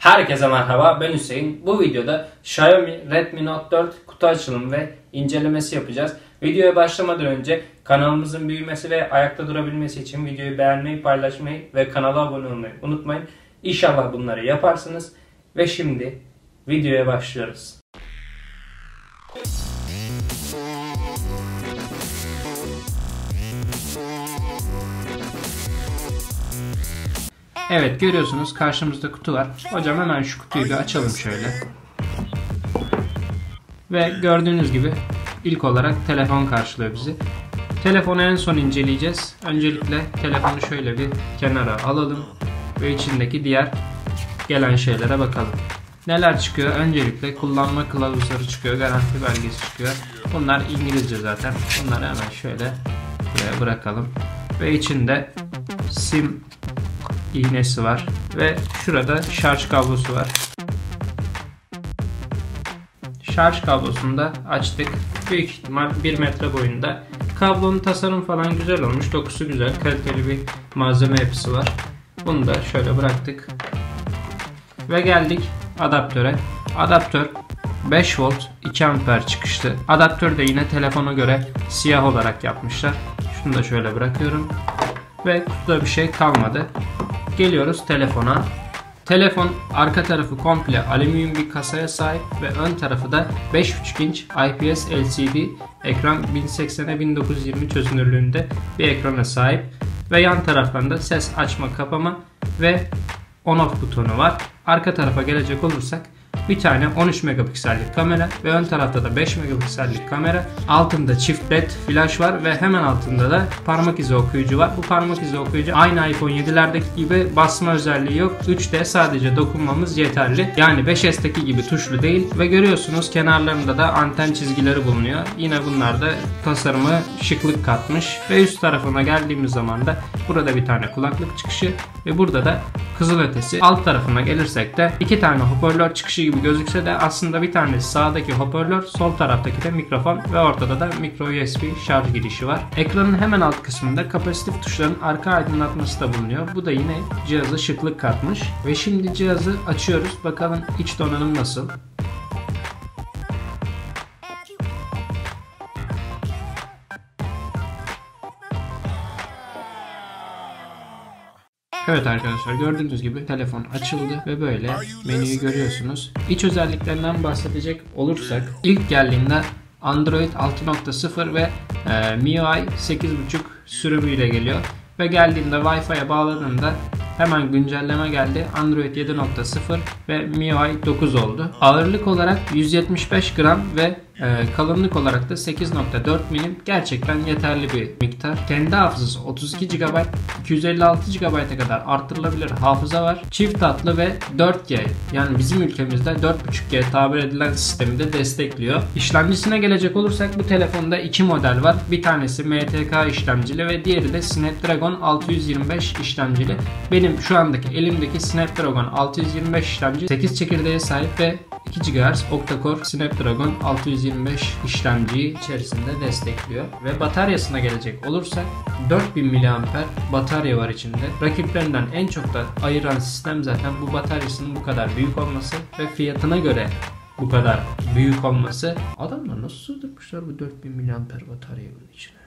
Herkese merhaba ben Hüseyin. Bu videoda Xiaomi Redmi Note 4 kutu açılımı ve incelemesi yapacağız. Videoya başlamadan önce kanalımızın büyümesi ve ayakta durabilmesi için videoyu beğenmeyi, paylaşmayı ve kanala abone olmayı unutmayın. İnşallah bunları yaparsınız. Ve şimdi videoya başlıyoruz. Evet görüyorsunuz karşımızda kutu var. Hocam hemen şu kutuyu bir açalım şöyle. Ve gördüğünüz gibi ilk olarak telefon karşılıyor bizi. Telefonu en son inceleyeceğiz. Öncelikle telefonu şöyle bir kenara alalım ve içindeki diğer gelen şeylere bakalım. Neler çıkıyor? Öncelikle kullanma kılavuzları çıkıyor, garanti belgesi çıkıyor. Bunlar İngilizce zaten. Bunları hemen şöyle buraya bırakalım. Ve içinde sim iğnesi var ve şurada şarj kablosu var. Şarj kablosunu da açtık. Büyük ihtimal 1 metre boyunda. Kablonun tasarım falan güzel olmuş. Dokusu güzel. Kaliteli bir malzeme yapısı var. Bunu da şöyle bıraktık. Ve geldik adaptöre. Adaptör 5 volt 2 amper çıkışlı. Adaptör de yine telefona göre siyah olarak yapmışlar. Şunu da şöyle bırakıyorum. Ve kutuda bir şey kalmadı. Geliyoruz telefona. Telefon arka tarafı komple alüminyum bir kasaya sahip ve ön tarafı da 5.5 inç IPS LCD ekran 1080'e 1920 çözünürlüğünde bir ekrana sahip ve yan taraftan da ses açma kapama ve on off butonu var. Arka tarafa gelecek olursak bir tane 13 megapiksellik kamera ve ön tarafta da 5 megapiksellik kamera. Altında çift led flash var ve hemen altında da parmak izi okuyucu var. Bu parmak izi okuyucu aynı iPhone 7'lerdeki gibi basma özelliği yok. 3D sadece dokunmamız yeterli. Yani 5S'teki gibi tuşlu değil ve görüyorsunuz kenarlarında da anten çizgileri bulunuyor. Yine bunlar da tasarımı şıklık katmış ve üst tarafına geldiğimiz zaman da burada bir tane kulaklık çıkışı ve burada da kızılötesi. Alt tarafına gelirsek de iki tane hoparlör çıkışı gibi gözükse de aslında bir tanesi sağdaki hoparlör, sol taraftaki de mikrofon ve ortada da micro USB şarj girişi var. Ekranın hemen alt kısmında kapasitif tuşların arka aydınlatması da bulunuyor. Bu da yine cihazı şıklık katmış. Ve şimdi cihazı açıyoruz. Bakalım iç donanım nasıl? Evet arkadaşlar gördüğünüz gibi telefon açıldı ve böyle menüyü görüyorsunuz. İç özelliklerinden bahsedecek olursak ilk geldiğinde Android 6.0 ve e, MIUI 8.5 sürümüyle geliyor. Ve geldiğinde Wi-Fi'ye bağladığında hemen güncelleme geldi. Android 7.0 ve MIUI 9 oldu. Ağırlık olarak 175 gram ve e, kalınlık olarak da 8.4 milim gerçekten yeterli bir miktar. Kendi hafızası 32 GB, 256 GB'a kadar arttırılabilir hafıza var. Çift hatlı ve 4G yani bizim ülkemizde 4.5G tabir edilen sistemi de destekliyor. İşlemcisine gelecek olursak bu telefonda iki model var. Bir tanesi MTK işlemcili ve diğeri de Snapdragon 625 işlemcili. Benim şu andaki elimdeki Snapdragon 625 işlemci 8 çekirdeğe sahip ve 2 GHz octa-core Snapdragon 625 işlemciyi içerisinde destekliyor. Ve bataryasına gelecek olursak 4000 mAh batarya var içinde. Rakiplerinden en çok da ayıran sistem zaten bu bataryasının bu kadar büyük olması ve fiyatına göre bu kadar büyük olması. Adamlar nasıl sığdırmışlar bu 4000 mAh bataryayı bunun içine?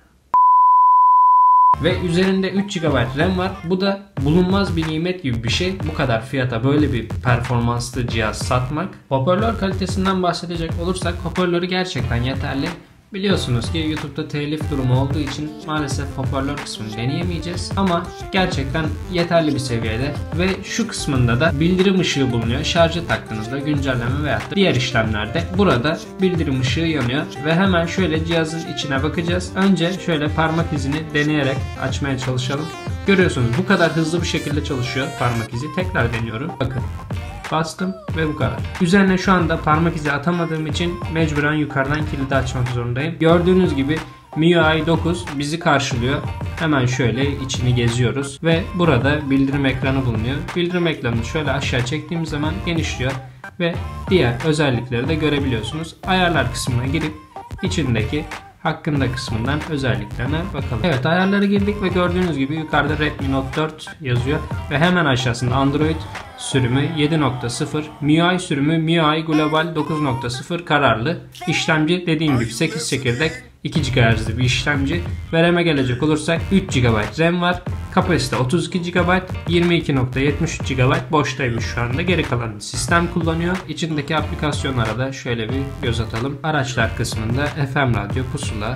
Ve üzerinde 3 GB RAM var. Bu da bulunmaz bir nimet gibi bir şey. Bu kadar fiyata böyle bir performanslı cihaz satmak. Hoparlör kalitesinden bahsedecek olursak hoparlörü gerçekten yeterli. Biliyorsunuz ki YouTube'da telif durumu olduğu için maalesef hoparlör kısmını deneyemeyeceğiz. Ama gerçekten yeterli bir seviyede ve şu kısmında da bildirim ışığı bulunuyor. Şarjı taktığınızda güncelleme veya diğer işlemlerde burada bildirim ışığı yanıyor ve hemen şöyle cihazın içine bakacağız. Önce şöyle parmak izini deneyerek açmaya çalışalım. Görüyorsunuz bu kadar hızlı bir şekilde çalışıyor parmak izi. Tekrar deniyorum. Bakın bastım ve bu kadar. Üzerine şu anda parmak izi atamadığım için mecburen yukarıdan kilidi açmak zorundayım. Gördüğünüz gibi MIUI 9 bizi karşılıyor. Hemen şöyle içini geziyoruz ve burada bildirim ekranı bulunuyor. Bildirim ekranını şöyle aşağı çektiğimiz zaman genişliyor ve diğer özellikleri de görebiliyorsunuz. Ayarlar kısmına girip içindeki hakkında kısmından özelliklerine bakalım. Evet ayarlara girdik ve gördüğünüz gibi yukarıda Redmi Note 4 yazıyor ve hemen aşağısında Android sürümü 7.0, MIUI sürümü MIUI Global 9.0 kararlı. İşlemci dediğim gibi 8 çekirdek 2 GHz'li bir işlemci. Ve RAM'e gelecek olursak 3 GB RAM var. Kapasite 32 GB, 22.73 GB boştaymış şu anda. Geri kalan sistem kullanıyor. İçindeki aplikasyonlara da şöyle bir göz atalım. Araçlar kısmında FM radyo, pusula,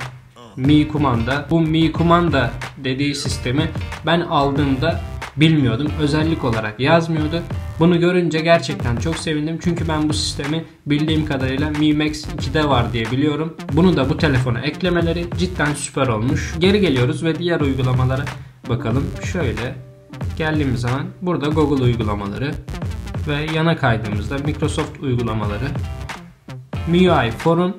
Mi kumanda. Bu Mi kumanda dediği sistemi ben aldığımda bilmiyordum. Özellik olarak yazmıyordu. Bunu görünce gerçekten çok sevindim. Çünkü ben bu sistemi bildiğim kadarıyla Mi Max 2'de var diye biliyorum. Bunu da bu telefona eklemeleri cidden süper olmuş. Geri geliyoruz ve diğer uygulamalara bakalım. Şöyle geldiğimiz zaman burada Google uygulamaları ve yana kaydığımızda Microsoft uygulamaları, MIUI Forum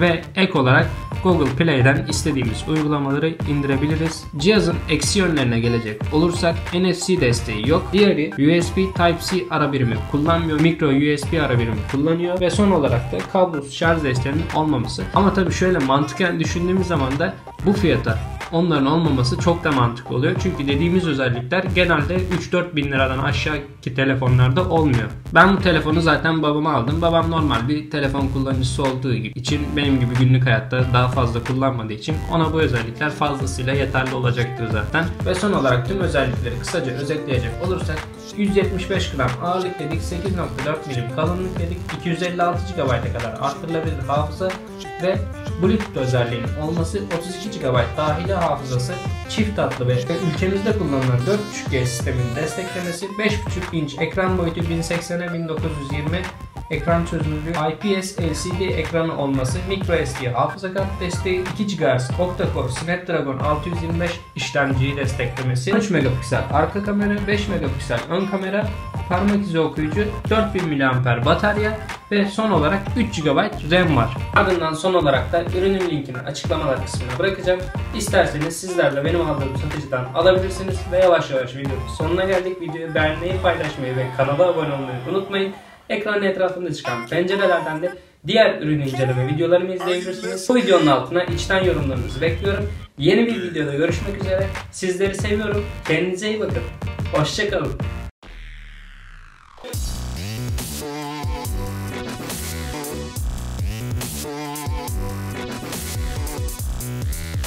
ve ek olarak Google Play'den istediğimiz uygulamaları indirebiliriz. Cihazın eksi yönlerine gelecek olursak NFC desteği yok. Diğeri USB Type-C ara birimi kullanmıyor. Micro USB ara birimi kullanıyor ve son olarak da kablosuz şarj desteğinin olmaması. Ama tabii şöyle mantıken düşündüğümüz zaman da bu fiyata onların olmaması çok da mantıklı oluyor. Çünkü dediğimiz özellikler genelde 3-4 bin liradan aşağıki telefonlarda olmuyor. Ben bu telefonu zaten babama aldım. Babam normal bir telefon kullanıcısı olduğu için benim gibi günlük hayatta daha fazla kullanmadığı için ona bu özellikler fazlasıyla yeterli olacaktır zaten. Ve son olarak tüm özellikleri kısaca özetleyecek olursak 175 gram ağırlık dedik, 8.4 milim kalınlık dedik, 256 GB'a kadar arttırılabilir hafıza ve Bluetooth özelliğinin olması 32 GB dahili hafızası çift hatlı ve ülkemizde kullanılan 4.5G sistemin desteklemesi 5.5 inç ekran boyutu 1080'e 1920 ekran çözünürlüğü, IPS LCD ekranı olması, microSD hafıza kart desteği, 2 GHz octa-core Snapdragon 625 işlemciyi desteklemesi, 13 megapiksel arka kamera, 5 megapiksel ön kamera, parmak izi okuyucu, 4000 mAh batarya ve son olarak 3 GB RAM var. Ardından son olarak da ürünün linkini açıklamalar kısmına bırakacağım. İsterseniz sizler de benim aldığım satıcıdan alabilirsiniz ve yavaş yavaş videonun sonuna geldik. Videoyu beğenmeyi, paylaşmayı ve kanala abone olmayı unutmayın. Ekranın etrafında çıkan pencerelerden de diğer ürün inceleme videolarımı izleyebilirsiniz. Bu videonun altına içten yorumlarınızı bekliyorum. Yeni bir videoda görüşmek üzere. Sizleri seviyorum. Kendinize iyi bakın. Hoşçakalın.